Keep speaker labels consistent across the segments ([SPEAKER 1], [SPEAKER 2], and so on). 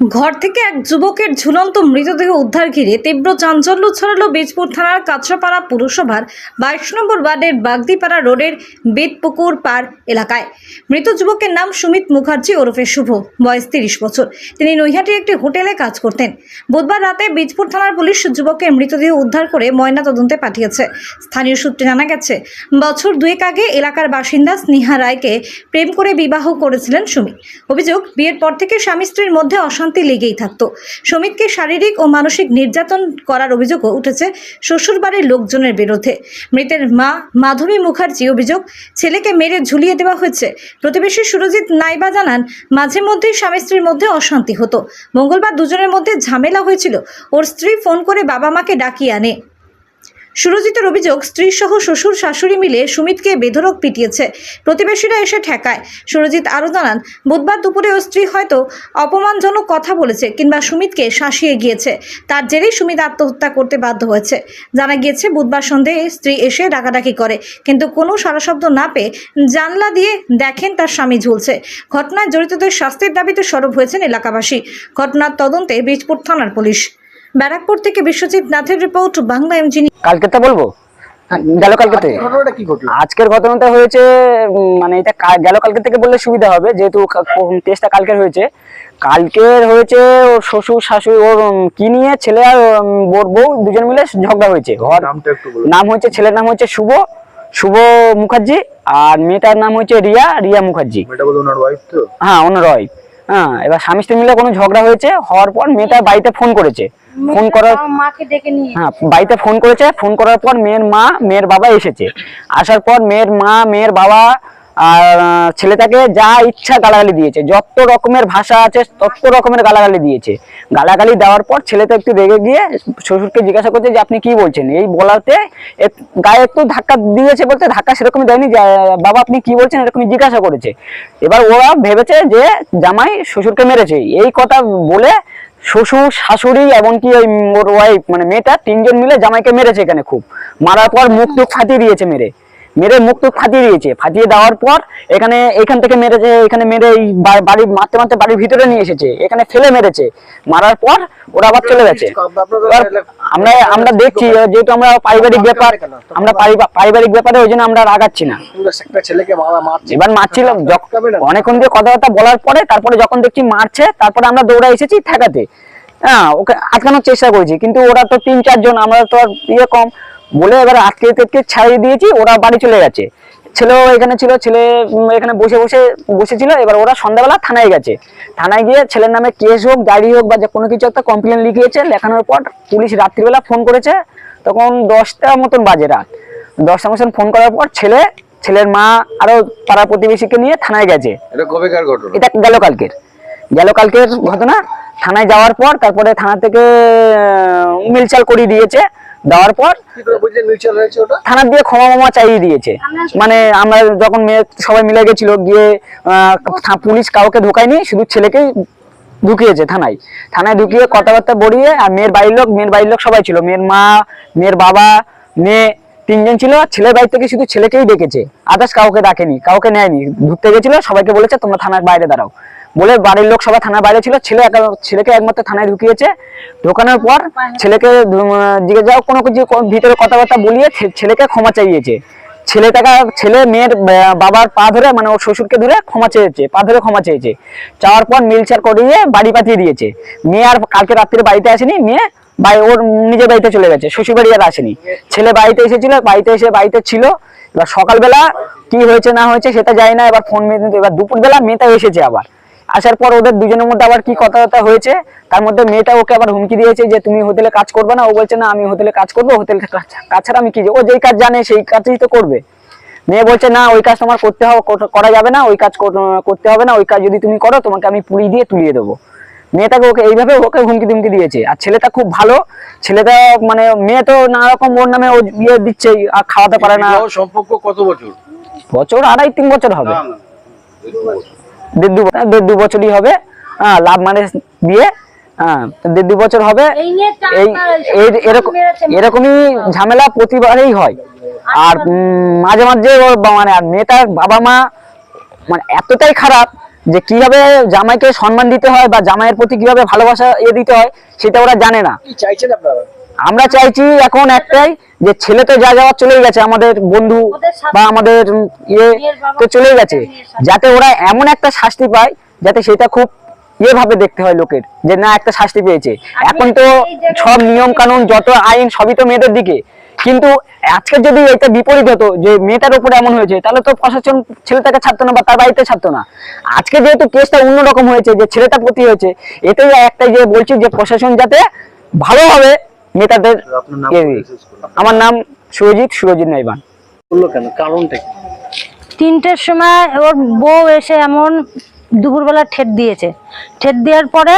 [SPEAKER 1] ঘর থেকে এক যুবকের ঝুলন্ত মৃতদেহ উদ্ধার ঘিরে তীব্র চাঞ্চল্য ছড়ালো বীজপুর থানার কাঁচরাপাড়া পুরসভার বাইশ নম্বর ওয়ার্ডের বাগদিপাড়া রোডের বেদপুকুর পার এলাকায়। মৃত যুবকের নাম সুমিত মুখার্জি ওরফে শুভ, বয়স তিরিশ বছর। তিনি নৈহাটি একটি হোটেলে কাজ করতেন। বুধবার রাতে বীজপুর থানার পুলিশ যুবকের মৃতদেহ উদ্ধার করে ময়না তদন্তে পাঠিয়েছে। স্থানীয় সূত্রে জানা গেছে, বছর দুয়েক আগে এলাকার বাসিন্দা স্নেহা রায়কে প্রেম করে বিবাহ করেছিলেন সুমিত। অভিযোগ, বিয়ের পর থেকে স্বামী স্ত্রীর মধ্যে অশান্তি লেগেই থাকতো। সমিতকে শারীরিক ও মানসিক নির্যাতন করার অভিযোগও উঠেছে শ্বশুরবাড়ির লোকজনের বিরুদ্ধে। মৃতের মা মাধবী মুখার্জি অভিযোগ, ছেলেকে মেরে ঝুলিয়ে দেওয়া হয়েছে। প্রতিবেশী সুরজিৎ নাইবা জানান, মাঝে মধ্যেই স্বামী স্ত্রীর মধ্যে অশান্তি হতো। মঙ্গলবার দুজনের মধ্যে ঝামেলা হয়েছিল। ওর স্ত্রী ফোন করে বাবা মাকে ডাকিয়ে আনে। সুরজিতের অভিযোগ স্ত্রী সহ শ্বশুর শাশুড়ি মিলে সুমিতকে বেধরক পিটিয়েছে। প্রতিবেশীরা এসে ঠেকায়। সুরজিৎ আরও জানান, বুধবার দুপুরে ওর স্ত্রী হয়তো অপমানজনক কথা বলেছে কিংবা সুমিতকে শাসিয়ে গিয়েছে। তার জেরেই সুমিত আত্মহত্যা করতে বাধ্য হয়েছে। জানা গিয়েছে, বুধবার সন্ধ্যায় স্ত্রী এসে ডাকাডাকি করে, কিন্তু কোনো সারাশব্দ না পেয়ে জানলা দিয়ে দেখেন তার স্বামী ঝুলছে। ঘটনায় জড়িতদের শাস্তির দাবিতে সরব হয়েছেন এলাকাবাসী। ঘটনার তদন্তে বীজপুর থানার পুলিশ। ব্যারাকপুর থেকে বিশ্বজিৎ নাথের রিপোর্ট বাংলা এমজি
[SPEAKER 2] কালকেতে বলব? হ্যাঁ, গেল কালকেতে
[SPEAKER 3] ঘটনাটা কি ঘটলো?
[SPEAKER 2] আজকের ঘটনাটা হয়েছে মানে এটা গেল কালকে থেকে বললে সুবিধা হবে যেহেতু টেস্টটা কালকের হয়েছে। কালকের হয়েছে ওর শ্বশুর শাশুড়ি ওর কি নিয়ে ছেলে আর ওর বউ দুজন মিলে ঝগড়া হয়েছে। ঘর নাম হচ্ছে ছেলের নাম হচ্ছে শুভ শুভ মুখার্জি আর মেয়েটার নাম হচ্ছে রিয়া রিয়া মুখার্জি।
[SPEAKER 3] বলে ওনার ওয়াইফ তো?
[SPEAKER 2] হ্যাঁ হ্যাঁ এবার স্বামী স্ত্রী মিলে কোনো ঝগড়া হয়েছে হওয়ার পর মেয়েটা বাড়িতে ফোন করেছে। ফোন করার
[SPEAKER 4] মাকে ডেকে নিয়ে
[SPEAKER 2] হ্যাঁ বাড়িতে ফোন করেছে। ফোন করার পর মেয়ের মা মেয়ের বাবা এসেছে। আসার পর মেয়ের মা মেয়ের বাবা আর ছেলেটাকে যা ইচ্ছা গালাগালি দিয়েছে। যত রকমের ভাষা আছে তত রকমের গালাগালি দিয়েছে। গালাগালি দেওয়ার পর ছেলেটা একটু রেগে গিয়ে শ্বশুরকে জিজ্ঞাসা করছে যে আপনি কি বলছেন? এই বলাতে গায়ে একটু ধাক্কা দিয়েছে বলতে ধাক্কা সেরকমই দেয়নি। বাবা আপনি কি বলছেন? এরকমই জিজ্ঞাসা করেছে। এবার ওরা ভেবেছে যে জামাই শ্বশুরকে মেরেছে। এই কথা বলে শ্বশুর, শাশুড়ি, এমনকি ওই ওর ওয়াইফ মানে মেয়েটা তিনজন মিলে জামাইকে মেরেছে এখানে খুব। মারার পর মুখ টুক ফাটিয়ে দিয়েছে মেরে। মেরে মুখ টুক ফাটিয়ে দিয়েছে। ফাটিয়ে দেওয়ার পর এখানে এখান থেকে মেরেছে এখানে মেরে এই বাড়ি মারতে মারতে বাড়ির ভিতরে নিয়ে এসেছে। এখানে ফেলে মেরেছে। মারার পর ওরা আবার চলে গেছে। আমরা আমরা দেখছি যেহেতু আমরা পারিবারিক ব্যাপার আমরা পারিবারিক ব্যাপারে ওই জন্য আমরা রাগাচ্ছি না। এবার মারছিল অনেকক্ষণ দিয়ে কথাবার্তা বলার পরে তারপরে যখন দেখছি মারছে তারপরে আমরা দৌড়া এসেছি ঠেকাতে। হ্যাঁ ওকে আটকানোর চেষ্টা করেছি কিন্তু ওরা তো তিন চারজন আমরা তো আর ইয়ে কম। বলে এবার আটকে তেটকে ছাড়িয়ে দিয়েছি ওরা বাড়ি চলে গেছে। ছেলেও এখানে ছিল ছেলে এখানে বসে বসে বসেছিল এবার ওরা সন্ধ্যাবেলা থানায় গেছে। থানায় গিয়ে ছেলের নামে কেস হোক গাড়ি হোক বা যে কোনো কিছু একটা কমপ্লেন লিখিয়েছে লেখানোর পর পুলিশ রাত্রিবেলা ফোন করেছে তখন দশটা মতন বাজে রাত। দশটা মতন ফোন করার পর ছেলে ছেলের মা আরও পাড়া প্রতিবেশীকে নিয়ে থানায় গেছে।
[SPEAKER 3] এটা
[SPEAKER 2] গেল কালকের। গেল কালকের ঘটনা। থানায় যাওয়ার পর তারপরে থানা থেকে মিলচাল করিয়ে দিয়েছে। দেওয়ার পর থানার দিয়ে ক্ষমা মমা চাইয়ে দিয়েছে। মানে আমরা যখন মেয়ে সবাই মিলে গেছিল গিয়ে পুলিশ কাউকে ঢোকায়নি শুধু ছেলেকেই ঢুকিয়েছে থানায়। থানায় ঢুকিয়ে কথাবার্তা বলিয়ে আর মেয়ের বাড়ির লোক মেয়ের বাড়ির লোক সবাই ছিল। মেয়ের মা মেয়ের বাবা মেয়ে তিনজন ছিল আর ছেলের বাড়ি থেকে শুধু ছেলেকেই ডেকেছে। আদার্স কাউকে ডাকেনি কাউকে নেয়নি। ঢুকতে গেছিল সবাইকে বলেছে তোমরা থানার বাইরে দাঁড়াও। বলে বাড়ির লোক সবাই থানার বাইরে ছিল, ছেলে ছেলেকে একমাত্র থানায় ঢুকিয়েছে। ঢোকানোর পর ছেলেকে জিজ্ঞেস যাও, কোনো কিছু ভিতরে কথাবার্তা বলিয়ে ছেলেকে ক্ষমা চাইয়েছে। ছেলেটাকে ছেলে মেয়ের বাবার পা ধরে মানে ওর শ্বশুরকে ধরে ক্ষমা চেয়েছে, পা ধরে ক্ষমা চেয়েছে। চাওয়ার পর মিলচার করিয়ে বাড়ি পাঠিয়ে দিয়েছে। মেয়ে আর কালকে রাত্রে বাড়িতে আসেনি, মেয়ে বাড়ি ওর নিজের বাড়িতে চলে গেছে শ্বশুর বাড়ি আর আসেনি। ছেলে বাড়িতে এসেছিল, বাড়িতে এসে বাড়িতে ছিল। এবার সকালবেলা কি হয়েছে না হয়েছে সেটা জানি না, এবার ফোন এবার দুপুরবেলা মেয়েটা এসেছে আবার। আসার পর ওদের দুজনের মধ্যে আবার কি কথাবার্তা হয়েছে তার মধ্যে মেয়েটা ওকে আবার হুমকি দিয়েছে যে তুমি হোটেলে কাজ করবে না ও বলছে না আমি হোটেলে কাজ করব হোটেলে কাজ কাজ ছাড়া আমি কি ও যেই কাজ জানে সেই কাজই তো করবে মেয়ে বলছে না ওই কাজ তোমার করতে হবে করা যাবে না ওই কাজ করতে হবে না ওই কাজ যদি তুমি করো তোমাকে আমি পুলি দিয়ে তুলিয়ে দেবো মেয়েটাকে ওকে এইভাবে ওকে হুমকি দুমকি দিয়েছে আর ছেলেটা খুব ভালো ছেলেটা মানে মেয়ে তো নানা রকম ওর নামে ও ইয়ে দিচ্ছে আর খাওয়াতে পারে না
[SPEAKER 3] সম্পর্ক কত বছর
[SPEAKER 2] বছর আড়াই তিন বছর হবে দেড় দু বছর- দেড় দু বছরই হবে। হ্যাঁ লাভ মানে বিয়ে হ্যাঁ দেড় দু বছর হবে।
[SPEAKER 4] এই-
[SPEAKER 2] এরকম এরকমই ঝামেলা প্রতিবারেই হয়। আর মাঝে মাঝে ওর মানে আর মেয়েটার বাবা মা মানে এতটাই খারাপ যে কীভাবে জামাইকে সম্মান দিতে হয় বা জামাইয়ের প্রতি কীভাবে ভালোবাসা ইয়ে দিতে হয় সেটা ওরা জানে না।
[SPEAKER 3] চাইছেন আপনারা?
[SPEAKER 2] আমরা চাইছি এখন একটাই যে ছেলে তো যা যাওয়ার চলেই গেছে আমাদের বন্ধু বা আমাদের ইয়ে তো চলেই গেছে। যাতে ওরা এমন একটা শাস্তি পায় যাতে সেটা খুব ইয়ে ভাবে দেখতে হয় লোকের যে না একটা শাস্তি পেয়েছে। এখন তো সব নিয়ম কানুন যত আইন সবই তো মেয়েদের দিকে। কিন্তু আজকে যদি এটা বিপরীত হতো যে মেয়েটার উপরে এমন হয়েছে তাহলে তো প্রশাসন ছেলেটাকে ছাড়তো না বা তার বাড়িতে ছাড়তো না। আজকে যেহেতু কেসটা অন্যরকম হয়েছে যে ছেলেটা প্রতি হয়েছে এটাই একটাই যে বলছি যে প্রশাসন যাতে ভালোভাবে
[SPEAKER 3] নাম
[SPEAKER 2] ইয়ে। আমার নাম সুরজিৎ সুরজিৎ নাইবান।
[SPEAKER 3] বলল কেন? কারণটা কি?
[SPEAKER 4] তিনটের সময় ওর বউ এসে এমন দুপুরবেলা ঠেট দিয়েছে। ঠেট দেওয়ার পরে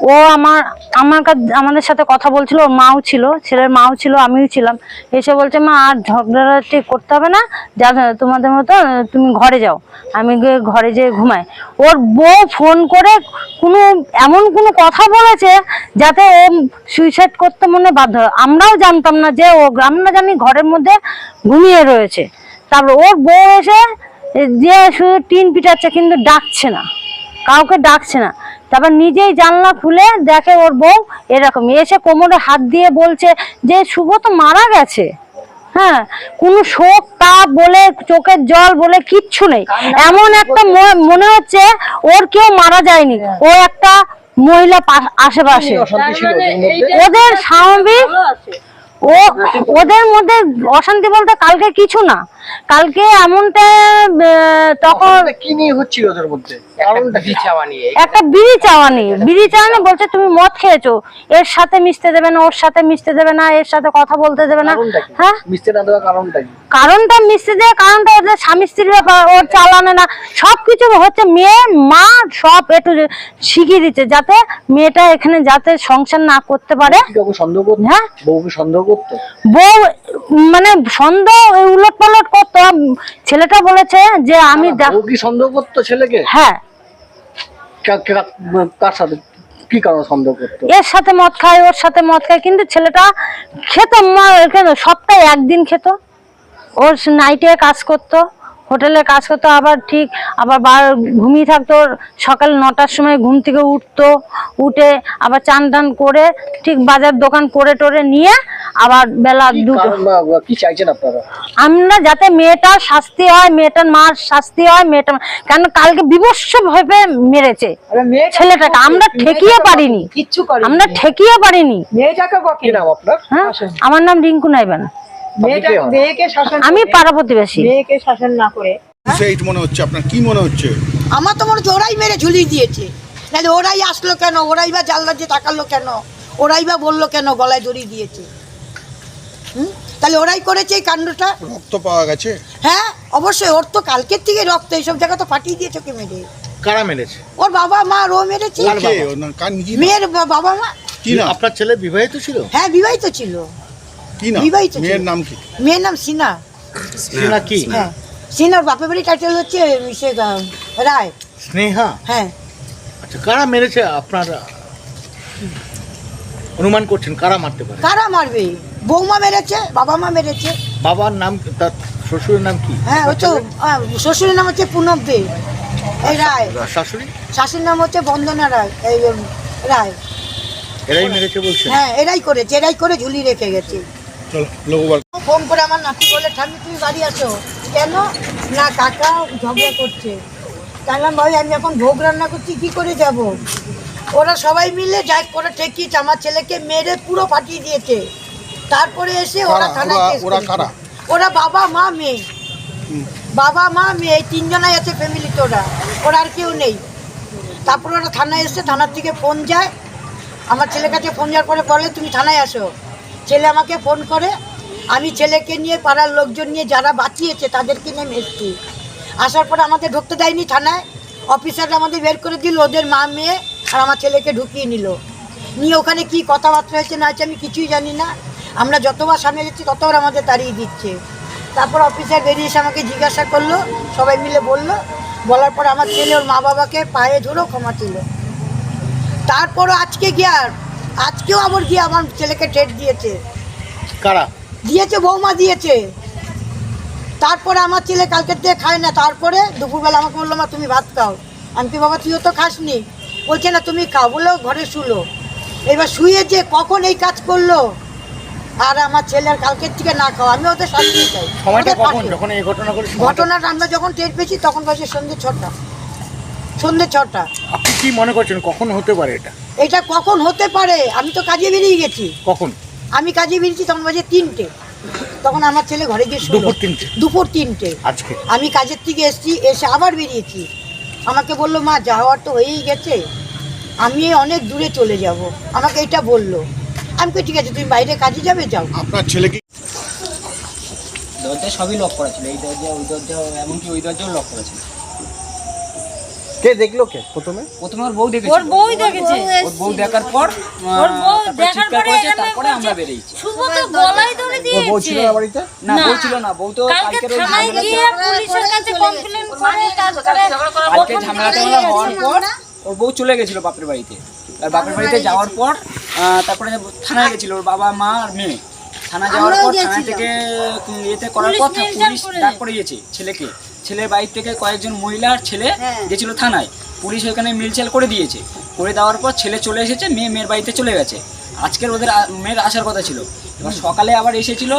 [SPEAKER 4] ও আমার আমার আমাদের সাথে কথা বলছিল, ওর মাও ছিল, ছেলের মাও ছিল, আমিও ছিলাম। এসে বলছে, মা, আর ঝগড়াঝাটি করতে হবে না, যা তোমাদের মতো তুমি ঘরে যাও। আমি ঘরে যেয়ে ঘুমাই। ওর বউ ফোন করে কোনো, এমন কোনো কথা বলেছে, যাতে ও সুইসাইড করতে মনে বাধ্য। আমরাও জানতাম না যে ও আমরা জানি ঘরের মধ্যে ঘুমিয়ে রয়েছে। তারপর ওর বউ এসে, যে শুধু টিন পিটাচ্ছে, কিন্তু ডাকছে না। কাউকে ডাকছে না। তারপর নিজেই জানলা খুলে দেখে ওর বউ এরকম এসে কোমরে হাত দিয়ে বলছে যে শুভ তো মারা গেছে। হ্যাঁ কোনো শোক তাপ বলে চোখের জল বলে কিচ্ছু নেই। এমন একটা ম- মনে হচ্ছে ওর কেউ মারা যায়নি। ও একটা মহিলা আশেপাশে।
[SPEAKER 3] ওদের মধ্যে
[SPEAKER 4] ওদের স্বাভাবিক ও ওদের মধ্যে অশান্তি বলতে কালকে কিছু না। কালকে এমনটা তখন
[SPEAKER 3] কি নিয়ে হচ্ছিল ওদের মধ্যে?
[SPEAKER 4] একটা বিড়ি চাওয়ানি বিড়ি চাওয়ানি বলছে তুমি মদ খেয়েছো। এর সাথে মিশতে দেবে না ওর সাথে মিশতে দেবে না এর সাথে কথা বলতে দেবে না। হ্যাঁ?
[SPEAKER 3] মিশতে না দেওয়ার কারণটা কি?
[SPEAKER 4] কারণটা মিশতে দেয় কারণটা ওদের স্বামী স্ত্রীর ব্যাপার ওর চালানে না। সবকিছু হচ্ছে মেয়ে মা সব একটু শিখিয়ে দিচ্ছে যাতে মেয়েটা এখানে যাতে সংসার না করতে পারে।
[SPEAKER 3] সন্দেহ
[SPEAKER 4] হ্যাঁ?
[SPEAKER 3] বউকে সন্দেহ করতো।
[SPEAKER 4] বউ মানে সন্দেহ উলট পালট করতো। ছেলেটা বলেছে যে আমি
[SPEAKER 3] বউ কি সন্দেহ করতো ছেলেকে?
[SPEAKER 4] হ্যাঁ।
[SPEAKER 3] কার সাথে কি কারণে সন্দেহ করতো?
[SPEAKER 4] এর সাথে মদ খায় ওর সাথে মদ খায় কিন্তু ছেলেটা খেত সপ্তাহে একদিন খেত। ওর নাইটে কাজ করতো। হোটেলে কাজ করতো আবার ঠিক আবার বার- ঘুমিয়ে থাকতো সকাল নটার সময় ঘুম থেকে উঠতো উঠে আবার চান টান করে ঠিক বাজার দোকান করে টোরে নিয়ে আবার বেলা দুটো
[SPEAKER 3] কি চাইছেন আপনারা?
[SPEAKER 4] আমরা যাতে মেয়েটার শাস্তি হয় মেয়েটার মার শাস্তি হয় মেয়েটা কেন কালকে বিভৎস ভাবে মেরেছে ছেলেটাকে। আমরা ঠেকিয়ে পারিনি। আমরা ঠেকিয়ে পারিনি। আমার নাম রিঙ্কু নাইবেন। আমি
[SPEAKER 5] করে,
[SPEAKER 4] পাড়া প্রতিবেশী।
[SPEAKER 5] মেয়েকে শাসন না করে
[SPEAKER 6] সেইট মনে হচ্ছে? আপনার কি মনে হচ্ছে?
[SPEAKER 7] আমার তো মনে হচ্ছে ওরাই মেরে ঝুলিয়ে দিয়েছে। নাহলে ওরাই আসলো কেন? ওরাই বা জানলা দিয়ে তাকালো কেন? ওরাই বা বলল কেন গলায় দড়ি দিয়েছে? হুম? তাহলে ওরাই করেছে এই কাণ্ডটা?
[SPEAKER 6] রক্ত পাওয়া গেছে?
[SPEAKER 7] হ্যাঁ অবশ্যই। ওর তো কালকের থেকে রক্ত এইসব জায়গা তো ফাটিয়ে দিয়েছে ওকে মেরে।
[SPEAKER 8] কারা মেরেছে?
[SPEAKER 7] ওর বাবা মা ও মেরেছে? মেয়ের বাবা মা।
[SPEAKER 8] আপনার ছেলে বিবাহিত ছিল?
[SPEAKER 7] হ্যাঁ বিবাহিত ছিল।
[SPEAKER 6] কি নাম?
[SPEAKER 7] বিবাহিত ছিল।
[SPEAKER 6] মেয়ের নাম কি?
[SPEAKER 7] মেয়ের নাম সিনা।
[SPEAKER 8] সিনা কি?
[SPEAKER 7] হ্যাঁ। সিনার বাপের বাড়ি টাইটেল হচ্ছে সে আহ, রায়।
[SPEAKER 8] স্নেহা?
[SPEAKER 7] হ্যাঁ।
[SPEAKER 8] আচ্ছা কারা মেরেছে আপনার? অনুমান করছেন কারা মারতে পারে?
[SPEAKER 7] কারা মারবে? বৌমা মেরেছে বাবা মা মেরেছে।
[SPEAKER 8] বাবার নাম তার শ্বশুরের নাম কি?
[SPEAKER 7] হ্যাঁ ওই তো আহ, শ্বশুরের নাম হচ্ছে পুনব দে এই রায়।
[SPEAKER 8] শাশুড়ি?
[SPEAKER 7] শাশুর নাম হচ্ছে বন্দনা রায় এই উম, রায়।
[SPEAKER 8] এরাই মেরেছে বলছেন?
[SPEAKER 7] হ্যাঁ এরাই করেছে এরাই করে ঝুলি রেখে গেছে। ফোন করে আমার নাতি বলে ঠাম্মি তুমি বাড়ি আসো। কেন? না কাকা ঝগড়া করছে। ভাই আমি এখন ভোগ রান্না করছি কি করে যাব? ওরা সবাই মিলে যাই করে আমার ছেলেকে মেরে পুরো ফাটিয়ে দিয়েছে। তারপরে এসে ওরা থানায়
[SPEAKER 6] ওরা-
[SPEAKER 7] কেস করেছে। ওরা বাবা মা মেয়ে। বাবা মা মেয়ে এই তিনজনাই আছে ফ্যামিলিতে ওরা। ওরা আর কেউ নেই। তারপরে ওরা থানায় এসে থানার থেকে ফোন যায়। আমার ছেলের কাছে ফোন যাওয়ার পরে বলে তুমি থানায় আসো। ছেলে আমাকে ফোন করে, আমি ছেলেকে নিয়ে পাড়ার লোকজন নিয়ে যারা বাঁচিয়েছে তাদেরকে নিয়ে আমি এসছি আসার পরে আমাদের ঢুকতে দেয়নি থানায়, অফিসাররা আমাদের বের করে দিল, ওদের মা মেয়ে আর আমার ছেলেকে ঢুকিয়ে নিল। নিয়ে ওখানে কি কথাবার্তা হয়েছে না হয়েছে আমি কিছুই জানি না। আমরা যতবার সামনে যাচ্ছি ততবার আমাদের তাড়িয়ে দিচ্ছে। তারপর অফিসার বেরিয়ে এসে আমাকে জিজ্ঞাসা করল, সবাই মিলে বলল। বলার পর আমার ছেলে ওর মা বাবাকে পায়ে ধরেও ক্ষমা ছিল তারপরও আজকে গিয়ে আজকেও আমার গিয়ে আমার ছেলেকে টেট দিয়েছে?
[SPEAKER 8] কারা?
[SPEAKER 7] দিয়েছে বৌমা দিয়েছে। তারপরে আমার ছেলে কালকের থেকে খায় না তারপরে দুপুরবেলা আমাকে বলল মা তুমি ভাত খাও। আমি কি বাবা তুইও তো খাসনি। বলছে না তুমি খাও। বলল ঘরে শুলো। এবার শুয়ে যে কখন এই কাজ করল আর আমার ছেলের কালকের থেকে না খাওয়া আমি ওদের চাই
[SPEAKER 8] ঘটেছে
[SPEAKER 7] ঘটনাটা আমরা যখন টের পেয়েছি তখন বাজে সন্ধ্যে ছটা। সন্ধ্যে ছটা।
[SPEAKER 8] আপনি কি মনে করছেন কখন হতে পারে এটা?
[SPEAKER 7] এটা কখন হতে পারে? আমি তো কাজে বেরিয়ে গেছি।
[SPEAKER 8] কখন?
[SPEAKER 7] আমি কাজে বেরিয়েছি তখন বাজে তিনটে। তখন আমার ছেলে ঘরে গিয়ে শুলো।
[SPEAKER 8] দুপুর তিনটে?
[SPEAKER 7] দুপুর তিনটে।
[SPEAKER 8] আজকে?
[SPEAKER 7] আমি কাজের থেকে এসেছি এসে আবার বেরিয়েছি। আমাকে বলল মা যাওয়ার তো হয়েই গেছে। আমি অনেক দূরে চলে যাব। আমাকে এটা বলল। আমি কই ঠিক আছে তুমি বাইরে কাজে যাবে যাও।
[SPEAKER 6] আপনার ছেলে কি?
[SPEAKER 2] দরজা সবই লক করা ছিল। এই দরজা ওই দরজা এমনকি ওই দরজাও লক করা ছিল।
[SPEAKER 3] কে দেখল কে প্রথমে?
[SPEAKER 2] প্রথমে ওর বউ দেখেছে
[SPEAKER 4] ওর বউই দেখেছে
[SPEAKER 2] ওর বউ দেখার পর
[SPEAKER 4] ওর বউ দেখার পরে
[SPEAKER 2] করেছে তারপরে আমরা বেরিয়েছি।
[SPEAKER 4] শুভ তো গলায় ধরে দিয়েছে।
[SPEAKER 3] বাড়িতে?
[SPEAKER 2] না বউ ছিল না বউ তো
[SPEAKER 4] কালকে থানায় গিয়ে পুলিশের কাছে কমপ্লেন করে তারপরে
[SPEAKER 2] কালকে ঝামেলা টামেলা হওয়ার পর ওর বউ চলে গেছিল বাপের বাড়িতে। আর বাপের বাড়িতে যাওয়ার পর তারপরে থানায় গেছিল ওর বাবা মা আর মেয়ে। থানা যাওয়ার পর থানা থেকে ইয়েতে করার পর
[SPEAKER 4] পুলিশ
[SPEAKER 2] ডাক করে গেছে ছেলেকে। ছেলের বাড়ি থেকে কয়েকজন মহিলা আর ছেলে গেছিল থানায়। পুলিশ ওখানে মিলচাল করে দিয়েছে। করে দেওয়ার পর ছেলে চলে এসেছে মেয়ে মেয়ের বাড়িতে চলে গেছে। আজকের ওদের মেয়ের আসার কথা ছিল। এবার সকালে আবার এসেছিল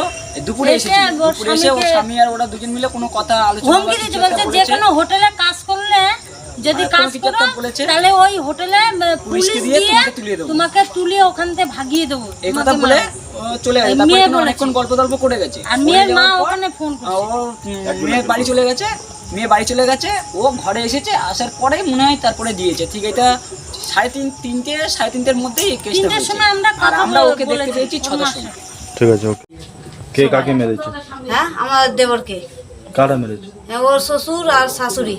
[SPEAKER 2] দুপুরে
[SPEAKER 4] এসে
[SPEAKER 2] এসেছিল। দুপুরে এসে ওর স্বামী আর ওরা দুজন মিলে কোনো কথা আলোচনা
[SPEAKER 4] যে কোনো হোটেলে কাজ যদি কাজ করো তাহলে ওই হোটেলে পুলিশ
[SPEAKER 2] দিয়ে তোমাকে দেবো।
[SPEAKER 4] ওখান থেকে ভাগিয়ে দেবো।
[SPEAKER 2] এই কথা বলে চলে গেছে।
[SPEAKER 4] এই
[SPEAKER 2] তারপরে এখানে অনেকক্ষণ গল্প টল্প করে গেছে।
[SPEAKER 4] আর মেয়ের মা ওখানে ফোন করছে।
[SPEAKER 2] মেয়ের বাড়ি চলে গেছে। মেয়ে বাড়ি চলে গেছে। ও ঘরে এসেছে আসার পরে মনে হয় তারপরে দিয়েছে। ঠিক এটা সাড়ে তিন তিনটে সাড়ে তিনটের মধ্যেই এই কেসটা হয়েছে। আর আমরা
[SPEAKER 4] বলে-
[SPEAKER 2] ওকে দেখতে পেয়েছি
[SPEAKER 4] ওর
[SPEAKER 2] ছটার সময়।
[SPEAKER 6] ঠিক আছে ওকে। কে কাকে মেরেছে?
[SPEAKER 9] হ্যাঁ আমার দেবরকে।
[SPEAKER 6] কারা মেরেছে?
[SPEAKER 9] হ্যাঁ ওর শ্বশুর আর শাশুড়ি।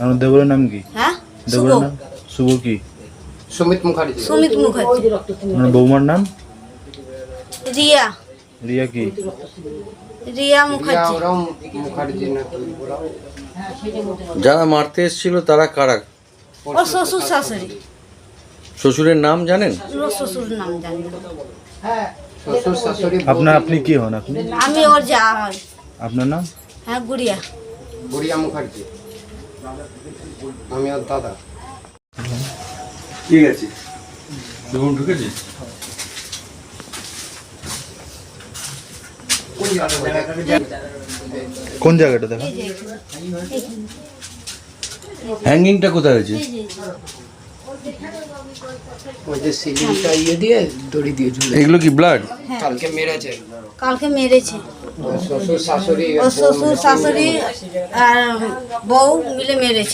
[SPEAKER 6] আমার দেবরের নাম কি?
[SPEAKER 9] হ্যাঁ? শুভ।
[SPEAKER 6] দেবরের নাম? শুভ কি?
[SPEAKER 9] সুমিত মুখার্জি।
[SPEAKER 6] মানে বৌমার নাম?
[SPEAKER 9] রিয়া।
[SPEAKER 6] রিয়া কি?
[SPEAKER 9] রিয়া মুখার্জি।
[SPEAKER 10] যারা মারতে এসেছিল তারা কারা?
[SPEAKER 9] ওর শ্বশুর শাশুড়ি।
[SPEAKER 10] শ্বশুরের নাম জানেন?
[SPEAKER 9] শ্বশুর নাম জানি না।
[SPEAKER 6] আপনার আপনি কি হন আপনি?
[SPEAKER 9] আমি ওর যা হয়
[SPEAKER 6] আপনার নাম?
[SPEAKER 9] হ্যাঁ গুড়িয়া।
[SPEAKER 10] ঠিক আছে। দেখুন ঢুকেছি?
[SPEAKER 6] কোন জায়গাটা দেখা?
[SPEAKER 10] হ্যাঙ্গিংটা কোথায় হয়েছে? এগুলো কি ব্লাড
[SPEAKER 9] কালকে মেরেছে। ওর শ্বশুর শাশুড়ি আর বউ মিলে মেরেছে।